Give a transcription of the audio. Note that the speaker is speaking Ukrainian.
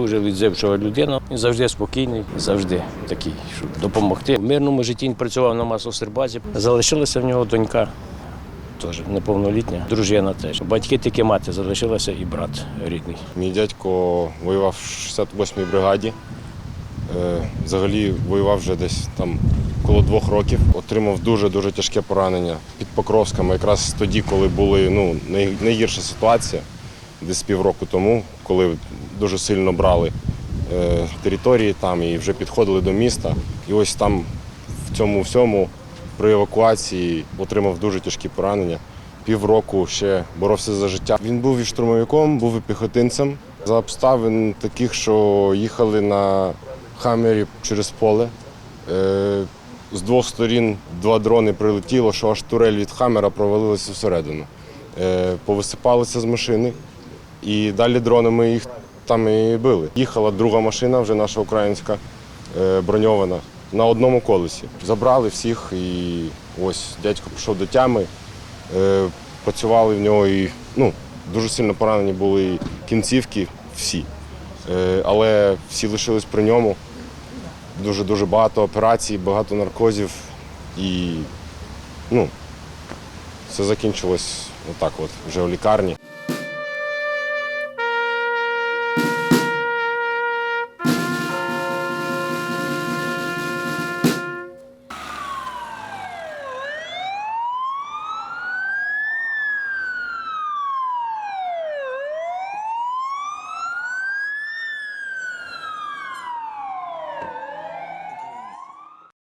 дуже відзивчива людина. Він завжди спокійний, завжди такий, щоб допомогти. В мирному житті він працював на маслосербазі. Залишилася в нього донька. Теж неповнолітня, дружина теж. Батьки тільки мати залишилася і брат рідний. Мій дядько воював в 68-й бригаді. Е, Взагалі воював вже десь там коло двох років. Отримав дуже-дуже тяжке поранення під Покровськом, якраз тоді, коли були ну, найгірша ситуація, десь півроку тому, коли дуже сильно брали е, території там і вже підходили до міста. І ось там в цьому всьому при евакуації отримав дуже тяжкі поранення. Півроку ще боровся за життя. Він був і штурмовиком, був і піхотинцем. За обставин таких, що їхали на хамері через поле. Е, З двох сторін два дрони прилетіло, що аж турель від хамера провалилася всередину. Е, Повисипалися з машини, і далі дронами їх там і били. Їхала друга машина, вже наша українська, е, броньована, на одному колесі. Забрали всіх, і ось дядько пішов до тями. Е, Працювали в нього і ну, дуже сильно поранені були кінцівки всі. Е, Але всі лишились при ньому. Дуже-дуже багато операцій, багато наркозів. І ну, все закінчилось отак от, вже в лікарні.